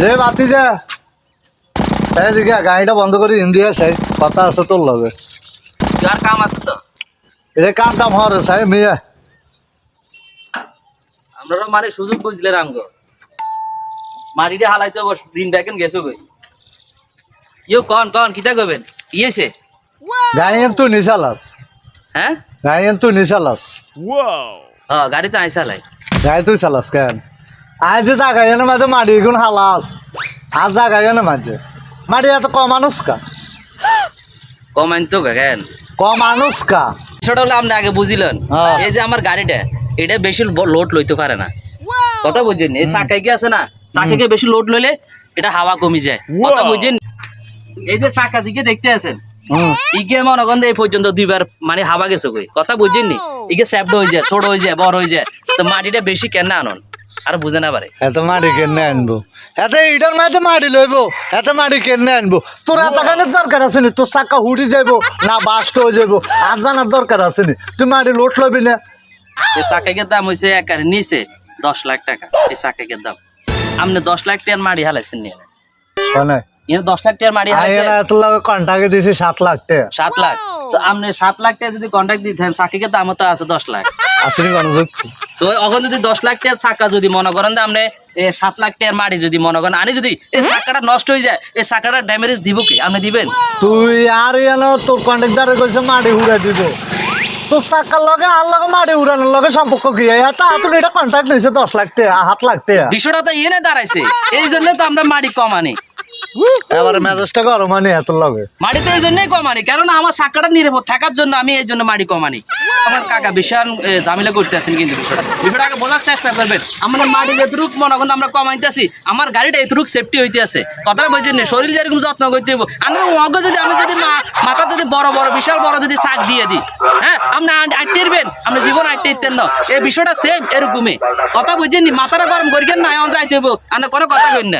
যে বাতি যা। সেই দিকে গাড়িটা বন্ধ করে ইন্ডিয়া সেই কথা আছে তোর লগে। আর কাম আছে তো। এটা কাম টাম হওয়ার সাই মেয়ে। আমরা মানে সুযোগ বুঝলে রামগ মাটিতে হালাইতে বস দিন দেখেন গেছো গই ইউ কন কন কিতা কবেন ইয়েছে গাড়ি তুই নিশালাস হ্যাঁ? গাড়ি তুই নিশালাস হ্যাঁ গাড়ি তো আইসা লাই। গাড়ি তুই চালাস কেন? আজ যে জায়গা এনে মাঝে মাটি গুণ হালাস আর জায়গা এনে মাঝে। মাটি এত ক মানুষ কা? কমাইন তো কেন? ক মানুষ কা? সেটা হলো আপনি আগে বুঝিলেন। হ্যাঁ। এই যে আমার গাড়িটা এটা বেশি লোড লইতে পারে না। কথা বুঝছেন এই চাকাই কি আছে না? চাকাকে বেশি লোড লইলে এটা হাওয়া কমি যায়। কথা বুঝছেন এই যে চাকা দিকে দেখতে আছেন? ইকে মনে করেন এই পর্যন্ত দুইবার মানে হাওয়া গেছে কই? কথা বুঝছেন নি ইকে স্যাপড হয়ে যায় ছোট হয়ে যায় বড় হয়ে যায়। তো মাটিটা বেশি কেন আনন? আর বুঝে না পারে। এত মাটি কেনে আনব? এত ইটার মাঝে মাটি লইব? এত মাটি কেনে আনব? তোর এত খানের দরকার আছে নি? তোর চাকা হুড়ি যাইব না বাস্ট হয়ে যাইব। আর জানার দরকার আছে নি? তুই মাটি লোট লবি না? এই চাকাকের দাম হয়েছে একারে নিচে দশ লাখ টাকা। এই চাকাকের দাম। আপনি দশ লাখ টাকার মাড়ি হালাইছেন নিয়ে দশ লাখ টাকার মাড়ি হালাইছেন? এত লাগে কন্টাকে দিছি সাত লাখ টাকা। সাত লাখ। তো আপনি সাত লাখ টাকা যদি কন্ট্যাক্ট দিতেন চাকিকের দামও তো আছে দশ লাখ। আসেনি কোনো যুক্তি তো এখন যদি দশ লাখ টাকার চাকা যদি মনে করেন যে আপনি সাত লাখ টাকার মাটি যদি মনে করেন আনি যদি এই চাকাটা নষ্ট হয়ে যায় এই চাকাটা ড্যামেজ দিব কি? আপনি দিবেন? তুই আর তোর কন্ট্রাক্টারে কইছে মাটি উড়াই দিব। তোর চাক্কার লগে আর লগে মাটি উড়ানোর লগে সম্পর্ক কি? এটা তুই এটা কন্ট্রাক্ট নিছে দশ লাখ টাকা সাত লাখ টাকা। বিষয়টা তো এনে দাঁড়াইছে। এই জন্য তো আমরা মাটি কম আনি এবারে মেজাজটা গরম আনি এত লগে। তো এই জন্যই কম আনি কেননা আমার চাকাটা নিরাপদ থাকার জন্য আমি এই জন্য মাটি কম আনি আমার কাকা ঝামেলা করতে আছেন কিন্তু বিষয়টা। বোঝার চেষ্টা করবেন। আমরা মাটি যেটুক মনে করেন আমরা কম আনতেছি আমার গাড়িটা এতটুক সেফটি কথাটা না? শরীর যেরকম যত্ন করতে হইব। আমরা অগ যদি, আমি যদি মাথা যদি বড় বড়, বিশাল বড় যদি শাক দিয়ে দিই হ্যাঁ? আপনি আটটেরবেন আপনি জীবন আটটে না। এই বিষয়টা সেম এরকমই। কথা বুঝছেন মাথাটা গরম করিকেন না যাইতে হইব। আপনি কোনো কথা কইন না।